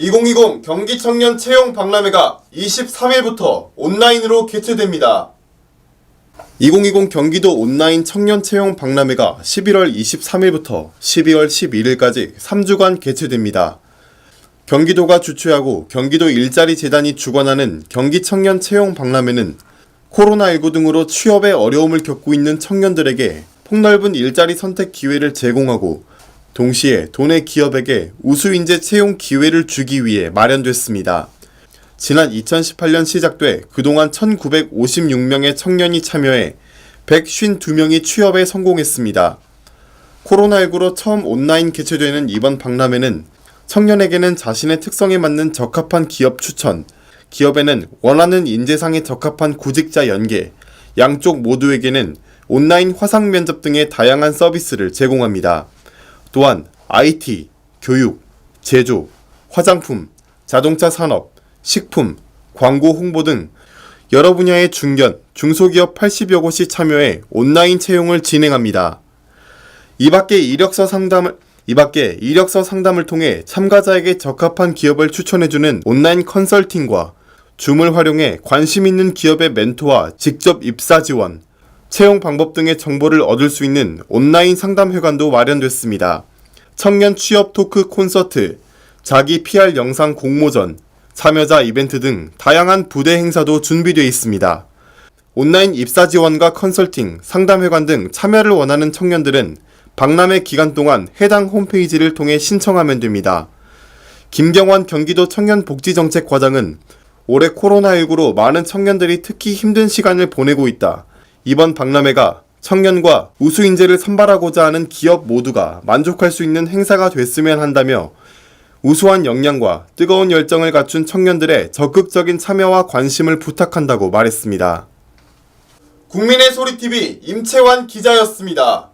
2020 경기 청년 채용 박람회가 23일부터 온라인으로 개최됩니다. 2020 경기도 온라인 청년 채용 박람회가 11월 23일부터 12월 11일까지 3주간 개최됩니다. 경기도가 주최하고 경기도 일자리 재단이 주관하는 경기 청년 채용 박람회는 코로나19 등으로 취업에 어려움을 겪고 있는 청년들에게 폭넓은 일자리 선택 기회를 제공하고 동시에 도내 기업에게 우수인재 채용 기회를 주기 위해 마련됐습니다. 지난 2018년 시작돼 그동안 1956명의 청년이 참여해 152명이 취업에 성공했습니다. 코로나19로 처음 온라인 개최되는 이번 박람회는 청년에게는 자신의 특성에 맞는 적합한 기업 추천, 기업에는 원하는 인재상에 적합한 구직자 연계, 양쪽 모두에게는 온라인 화상 면접 등의 다양한 서비스를 제공합니다. 또한 IT, 교육, 제조, 화장품, 자동차 산업, 식품, 광고 홍보 등 여러 분야의 중견, 중소기업 80여 곳이 참여해 온라인 채용을 진행합니다. 이 밖에 이력서 상담을 이 밖에 이력서 상담을 통해 참가자에게 적합한 기업을 추천해주는 온라인 컨설팅과 줌을 활용해 관심 있는 기업의 멘토와 직접 입사 지원, 채용 방법 등의 정보를 얻을 수 있는 온라인 상담회관도 마련됐습니다. 청년 취업 토크 콘서트, 자기 PR 영상 공모전, 참여자 이벤트 등 다양한 부대 행사도 준비되어 있습니다. 온라인 입사 지원과 컨설팅, 상담회관 등 참여를 원하는 청년들은 박람회 기간 동안 해당 홈페이지를 통해 신청하면 됩니다. 김경환 경기도 청년복지정책과장은 올해 코로나19로 많은 청년들이 특히 힘든 시간을 보내고 있다. 이번 박람회가 청년과 우수 인재를 선발하고자 하는 기업 모두가 만족할 수 있는 행사가 됐으면 한다며 우수한 역량과 뜨거운 열정을 갖춘 청년들의 적극적인 참여와 관심을 부탁한다고 말했습니다. 국민의 소리TV 임채환 기자였습니다.